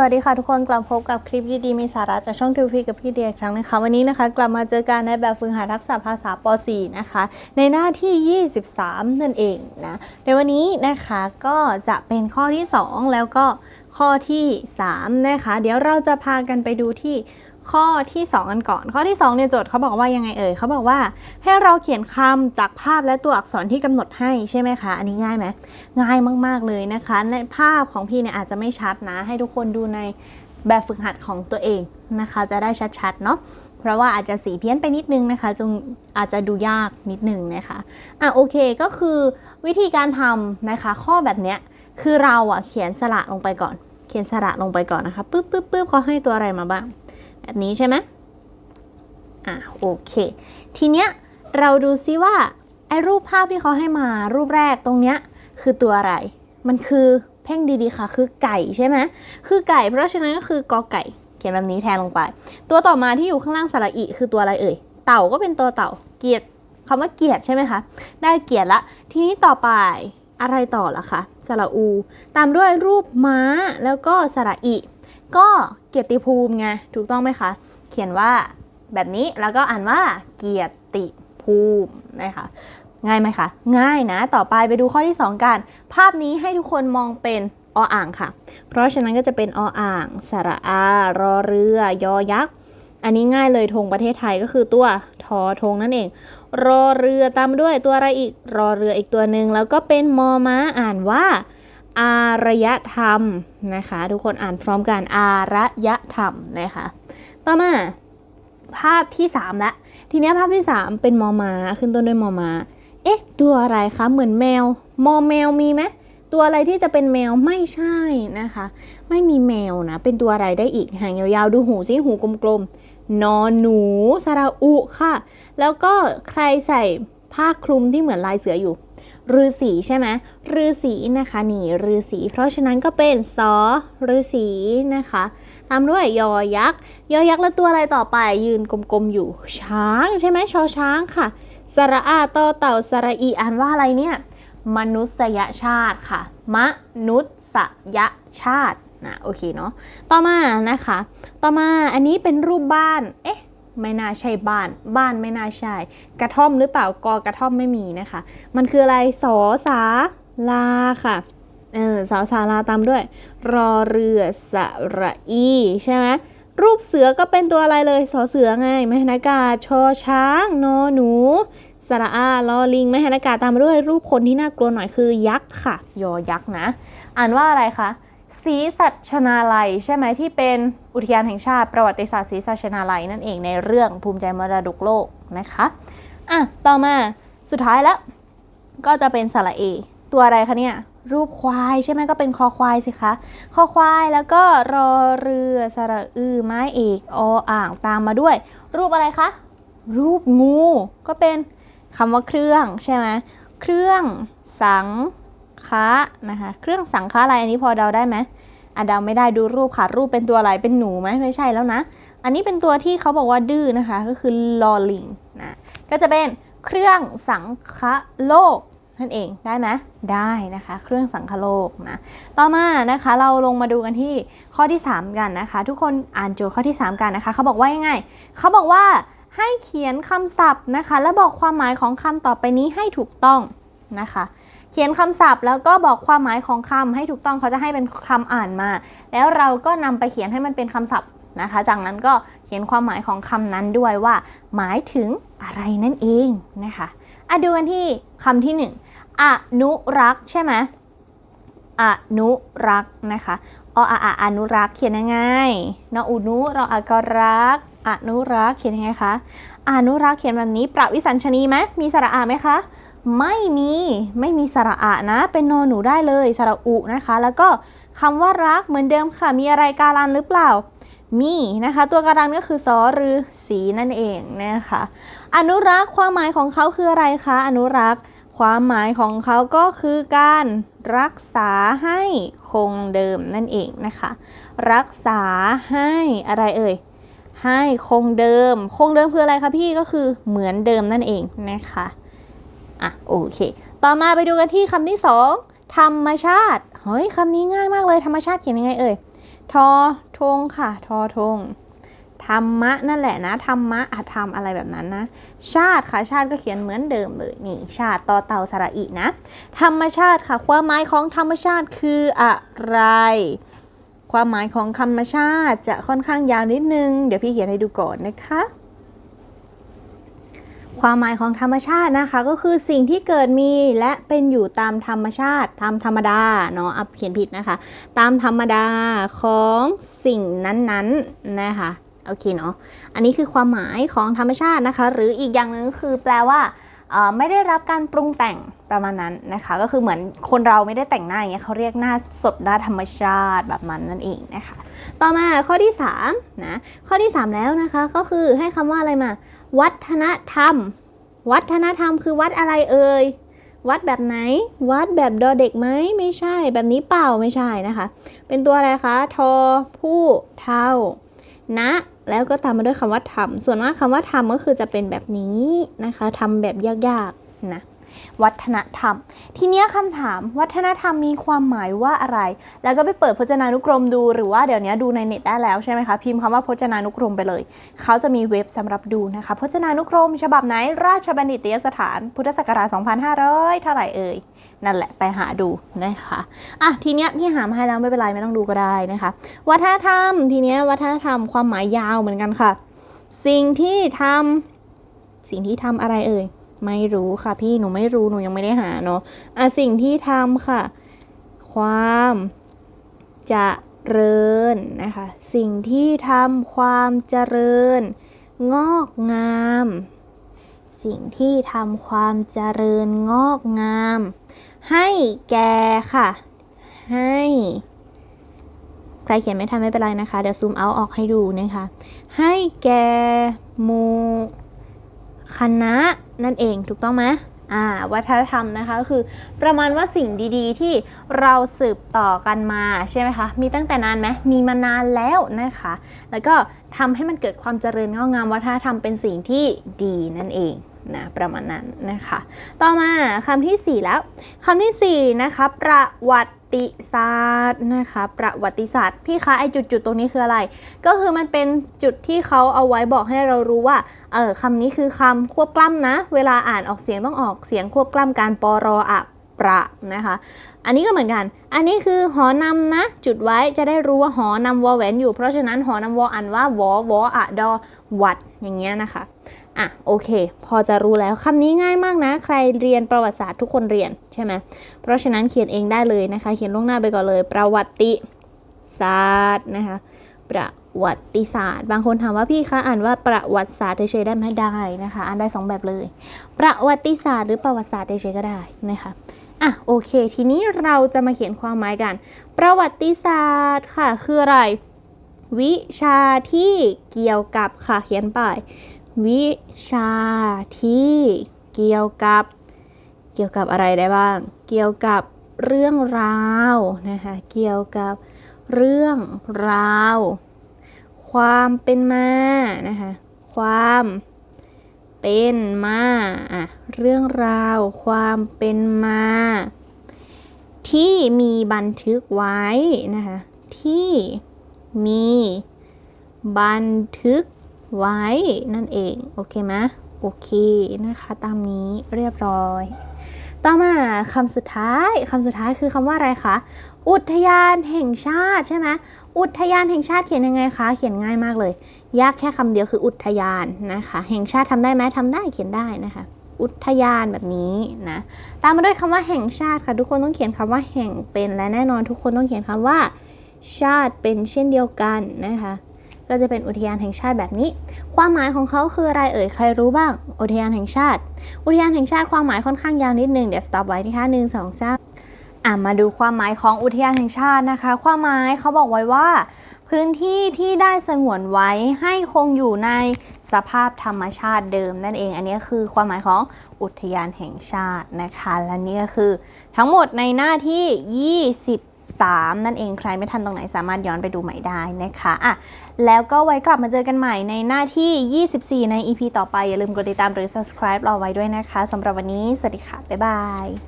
วัสดีค่ะทุกคนกลับพบกับคลิปดีๆมีสาระจากช่องทิวฟีกับพี่เดียอีกครั้งนะคะ วันนี้นะคะ กลับมาเจอกันในแบบฝึกหัดทักษะภาษาป .4 นะคะ ในหน้าที่ 23 นั่นเองนะในวันนี้นะคะก็จะเป็นข้อที่ 2 แล้วก็ข้อที่3นะคะ เดี๋ยวเราจะพากันไปดูที่ข้อที่ 2 กันก่อน ข้อที่2เนี่ยโจทย์เขาบอกว่ายังไงเอ่ยเขาบอกว่าให้เราเขียนคำจากภาพและตัวอักษรที่กำหนดให้ใช่ไหมคะ อันนี้ง่ายไหมง่ายมาก ๆ เลยนะคะ ในภาพของพี่เนี่ยอาจจะไม่ชัดนะ ให้ทุกคนดูในแบบฝึกหัดของตัวเองนะคะ จะได้ชัด ๆ เนาะเพราะว่าอาจจะสีเพี้ยนไปนิดนึงนะคะจงอาจจะดูยากนิดนึงนะคะอะโอเคก็คือวิธีการทำนะคะ ข้อแบบเนี้ย คือเราอะเขียนสระลงไปก่อน เขียนสระลงไปก่อนนะคะปึ๊บปึ๊บปึ๊บเขาให้ตัวอะไรมาบ้าง แบบนี้ใช่ไหมอะโอเค ทีเนี้ยเราดูซิว่าไอ้รูปภาพที่เขาให้มารูปแรกตรงเนี้ยคือตัวอะไร มันคือเพ่งดีๆค่ะ คือไก่ใช่ไหมคือไก่ เพราะฉะนั้นก็คือกอไก่ เขียนแบบนี้แทนลงไป ตัวต่อมาที่อยู่ข้างล่างสระอิคือตัวอะไรเอ่ย เต่าก็เป็นตัวเต่า เกียรติคำว่าเกียรติใช่ไหมคะ ได้เกียรติละ ทีนี้ต่อไป อะไรต่อล่ะคะสระอู ตามด้วยรูปม้าแล้วก็สระอิ ก็เกียรติภูมิไงถูกต้องไหมคะ เขียนว่าแบบนี้แล้วก็อ่านว่าเกียรติภูมินะคะง่ายไหมคะ ง่ายนะ ต่อไปไปดูข้อที่ 2 กัน ภาพนี้ให้ทุกคนมองเป็นออ่างค่ะ เพราะฉะนั้นก็จะเป็นออ่าง สระอารอเรือ ยอยักษ์ อันนี้ง่ายเลยธงประเทศไทยก็คือตัวทอธงนั่นเอง รอเรือตามด้วยตัวอะไรอีก รอเรืออีกตัวหนึ่งแล้วก็เป็นมอม้าอ่านว่า อารยธรรมนะคะ ทุกคนอ่านพร้อมกันอารยธรรมนะคะ ต่อมาภาพที่3ละทีนี้ภาพที่ 3 เป็นมอมาขึ้นต้นด้วยมอมาเอ๊ะ ตัวอะไรคะ เหมือนแมว มอแมวมีไหมตัวอะไรที่จะเป็นแมวไม่ใช่นะคะ ไม่มีแมวนะ เป็นตัวอะไรได้อีกหางยาวๆ ดูหูสิหูกลมๆ นอนหนูสระอุค่ะ แล้วก็ใครใส่ผ้าคลุมที่เหมือนลายเสืออยู่ฤาษีใช่ไหมฤาษีนะคะนี่ฤาษีเพราะฉะนั้นก็เป็นสอฤาษีนะคะ ตามด้วยยอยักษ์ยอยักษ์แล้วตัวอะไรต่อไปยืนกลมๆอยู่ ช้างใช่ไหมชอช้างค่ะ สระอาต่อเต่าสระอีอ่านว่าอะไรเนี่ย มนุษยชาติค่ะ มนุษยชาติ นะโอเคเนาะต่อมานะคะ ต่อมาอันนี้เป็นรูปบ้านเอ๊ะไม่น่าใช่บ้าน บ้านไม่น่าใช่ กระท่อมหรือเปล่ากอกระท่อมไม่มีนะคะ มันคืออะไรสอสาลาค่ะเออสาวสาราตามด้วย รอเรือสระอีใช่ไหมรูปเสือก็เป็นตัวอะไรเลยสอเสือไงมหนากาศชอช้างนอหนูสระอาลอลิงมหนากาศตามมาด้วยรูปคนที่น่ากลัวหน่อยคือยักษ์ค่ะ ยอยักษ์นะ อ่านว่าอะไรคะ ศรีสัชนาลัย ใช่ไหมที่เป็นอุทยานแห่งชาติประวัติศาสตร์ศรีสัชนาลัยนั่นเองในเรื่องภูมิใจมรดกโลกนะคะอะต่อมาสุดท้ายแล้ว ก็จะเป็นสระเอ ตัวอะไรคะเนี่ย รูปควายใช่ไหมก็เป็นคอควายสิคะคอควายแล้วก็รอเรือสระอือไม้เอกออ่างตามมาด้วย รูปอะไรคะรูปงูก็เป็นคำว่าเครื่องใช่ไหมเครื่องสัง คะนะคะเครื่องสังคะอะไรอันนี้พอเดาได้ไหมอะเดาไม่ได้ดูรูปค่ะรูปเป็นตัวอะไรเป็นหนูไหมไม่ใช่แล้วนะ อันนี้เป็นตัวที่เขาบอกว่าดื้อนะคะก็คือลอลิงนะก็จะเป็นเครื่องสังคะโลกนั่นเองได้ไหมได้นะคะ เครื่องสังคโลกนะต่อมานะคะเราลงมาดูกันที่ข้อที่ 3 กันนะคะ ทุกคนอ่านโจทย์ข้อที่ 3 กันนะคะเขาบอกว่ายังไงเขาบอกว่าให้เขียนคำศัพท์นะคะ และบอกความหมายของคำต่อไปนี้ให้ถูกต้องนะคะ เขียนคำศัพท์ แล้วก็บอกความหมายของคำให้ถูกต้องเขาจะให้เป็นคำอ่านมา แล้วเราก็นำไปเขียนให้มันเป็นคำศัพท์นะคะ จากนั้นก็เขียนความหมายของคำนั้นด้วยว่า หมายถึงอะไรนั่นเองนะคะอะดูกันที่คำที่หนึ่งอนุรักษ์ใช่ไหมอนุรักษ์นะคะออะอะอนุรักษ์เขียนยังไงนออุนุเราอะก็รักอนุรักษ์เขียนยังไงคะอนุรักษ์เขียนแบบนี้ ประวิสัญชนีไหมมีสระอาไหมคะ ไม่มีไม่มีสระอะนะ เป็นนอหนูได้เลยสระอุนะคะ แล้วก็คำว่ารักเหมือนเดิมค่ะ มีอะไรการันหรือเปล่า มีนะคะ ตัวการันก็คือซอหรือสีนั่นเองนะคะ อนุรักษ์ความหมายของเขาคืออะไรคะ อนุรักษ์ความหมายของเขาก็คือการรักษาให้คงเดิมนั่นเองนะคะ รักษาให้อะไรเอ่ยให้คงเดิม คงเดิมคืออะไรคะพี่ก็คือเหมือนเดิมนั่นเองนะคะ อะโอเค ต่อมาไปดูกันที่คำที่สองธรรมชาติ เฮ้ยคำนี้ง่ายมากเลย ธรรมชาติเขียนยังไงเอ่ย ทอทงค่ะ ทอทง ธรรมะนั่นแหละนะ ธรรมะอะธรรมอะไรแบบนั้นนะ ชาติค่ะ ชาติก็เขียนเหมือนเดิมเลย นี่ ชาติต่อเต่าสระอีนะ ธรรมชาติค่ะ ความหมายของธรรมชาติคืออะไร ความหมายของธรรมชาติจะค่อนข้างยาวนิดนึง เดี๋ยวพี่เขียนให้ดูก่อนนะคะ ความหมายของธรรมชาตินะคะก็คือสิ่งที่เกิดมีและเป็นอยู่ตามธรรมชาติตามธรรมดาเนาะอับเขียนผิดนะคะ ตามธรรมดาของสิ่งนั้นๆนะคะโอเคเนาะอันนี้คือความหมายของธรรมชาตินะคะ หรืออีกอย่างหนึ่งคือแปลว่า ไม่ได้รับการปรุงแต่งประมาณนั้นนะคะ ก็คือเหมือนคนเราไม่ได้แต่งหน้าอย่างเงี้ยเขาเรียกหน้าสดหน้าธรรมชาติแบบมันนั่นเองนะคะ ต่อมาข้อที่3นะข้อที่ 3 แล้วนะคะก็คือให้คำว่าอะไรมา วัฒนธรรม วัฒนธรรมคือวัดอะไรเอ่ยวัดแบบไหน วัดแบบดอเด็กไหมไม่ใช่แบบนี้เปล่าไม่ใช่นะคะ เป็นตัวอะไรคะทอผู้เท่า นะ แล้วก็ตามมาด้วยคำว่าธรรมส่วนมากคำว่าธรรมก็คือจะเป็นแบบนี้นะคะทำแบบยากๆนะวัฒนธรรม ทีเนี้ยคำถามวัฒนธรรมมีความหมายว่าอะไร แล้วก็ไปเปิดพจนานุกรมดูหรือว่าเดี๋ยวนี้ดูในเน็ตได้แล้วใช่ไหมคะ พิมพ์คำว่าพจนานุกรมไปเลย เขาจะมีเว็บสำหรับดูนะคะ พจนานุกรม ฉบับไหนราชบัณฑิตยสถาน พุทธศักราช 2500 เท่าไหร่เอ่ย นั่นแหละไปหาดูนะคะอะทีเนี้ยพี่หามาให้แล้วไม่เป็นไรไม่ต้องดูก็ได้นะคะ วัฒนธรรมทีเนี้ยวัฒนธรรมความหมายยาวเหมือนกันค่ะ สิ่งที่ทำสิ่งที่ทำอะไรเอ่ยไม่รู้ค่ะพี่หนูไม่รู้หนูยังไม่ได้หาเนาะอะสิ่งที่ทำค่ะ ความเจริญนะคะ สิ่งที่ทำความเจริญ งอกงาม สิ่งที่ทำความเจริญงอกงาม ให้แกค่ะ ให้ ใครเขียนไม่ทันไม่เป็นไรนะคะ เดี๋ยวซูมเอาออกให้ดูนะคะ ให้แกหมูคณะนั่นเองถูกต้องไหมอ่าวัฒนธรรมนะคะก็คือประมาณว่าสิ่งดีๆ ที่เราสืบต่อกันมาใช่ไหมคะ มีตั้งแต่นานไหมมีมานานแล้วนะคะ แล้วก็ทำให้มันเกิดความเจริญงอกงามวัฒนธรรมเป็นสิ่งที่ดีนั่นเอง นะประมาณนั้นนะคะ ต่อมาคำที่ 4 แล้วคำที่ 4 นะคะ ประวัติศาสตร์นะคะประวัติศาสตร์ พี่คะไอจุดๆตรงนี้คืออะไร ก็คือมันเป็นจุดที่เขาเอาไว้บอกให้เรารู้ว่าเออคำนี้คือคำควบกล้ำนะ เวลาอ่านออกเสียงต้องออกเสียงควบกล้ำการปรออะ ประนะคะ อันนี้ก็เหมือนกัน อันนี้คือหอนำนะ จุดไว้จะได้รู้ว่าหอนำวอแหวนอยู่ เพราะฉะนั้นหอนำวออ่านว่าวอวออะดอวัดอย่างเงี้ยนะคะอะโอเค พอจะรู้แล้วคำนี้ง่ายมากนะ ใครเรียนประวัติศาสตร์ทุกคนเรียนใช่ไหมเพราะฉะนั้นเขียนเองได้เลยนะคะ เขียนล่วงหน้าไปก่อนเลย ประวัติศาสตร์นะคะประวัติศาสตร์ บางคนถามว่าพี่คะอ่านว่าประวัติศาสตร์เฉยๆได้ไหมได้นะคะ อ่านได้สองแบบเลย ประวัติศาสตร์หรือประวัติศาสตร์เฉยๆก็ได้นะคะ อะโอเค ทีนี้เราจะมาเขียนความหมายกัน ประวัติศาสตร์ค่ะ คืออะไร วิชาที่เกี่ยวกับค่ะ เขียนไป วิชาที่เกี่ยวกับ เกี่ยวกับอะไรได้บ้าง เกี่ยวกับเรื่องราวนะคะ เกี่ยวกับเรื่องราว ความเป็นมานะคะ ความ เป็นมาอะเรื่องราวความเป็นมา ที่มีบันทึกไว้นะคะที่มีบันทึกไว้นั่นเอง โอเคไหมโอเคนะคะ ตามนี้เรียบร้อย ต่อมาคำสุดท้ายคำสุดท้ายคือคำว่าอะไรคะอุทยานแห่งชาติใช่ไหมอุทยานแห่งชาติเขียนยังไงคะ เขียนง่ายมากเลย ยากแค่คำเดียวคืออุทยานนะคะ แห่งชาติทำได้ไหมทำได้เขียนได้นะคะ อุทยานแบบนี้นะ ตามมาด้วยคำว่าแห่งชาติค่ะ ทุกคนต้องเขียนคำว่าแห่งเป็นและแน่นอนทุกคนต้องเขียนคำว่า ชาติเป็นเช่นเดียวกันนะคะ ก็จะเป็นอุทยานแห่งชาติแบบนี้ ความหมายของเขาคืออะไรเอ่ย ใครรู้บ้าง อุทยานแห่งชาติ อุทยานแห่งชาติความหมายค่อนข้างยาวนิดนึง เดี๋ยวสต็อปไว้นะคะหนึ่งสองสาม อะมาดูความหมายของอุทยานแห่งชาตินะคะ ความหมายเขาบอกไว้ว่า พื้นที่ที่ได้สงวนไว้ให้คงอยู่ในสภาพธรรมชาติเดิมนั่นเอง อันนี้คือความหมายของอุทยานแห่งชาตินะคะ และนี่ก็คือทั้งหมดในหน้าที่ 23 นั่นเองใครไม่ทันตรงไหนสามารถย้อนไปดูใหม่ได้นะคะอะแล้วก็ไว้กลับมาเจอกันใหม่ในหน้าที่ 24 ใน EP ต่อไปอย่าลืมกดติดตามหรือ subscribe รอไว้ด้วยนะคะสำหรับวันนี้สวัสดีค่ะบ๊ายบาย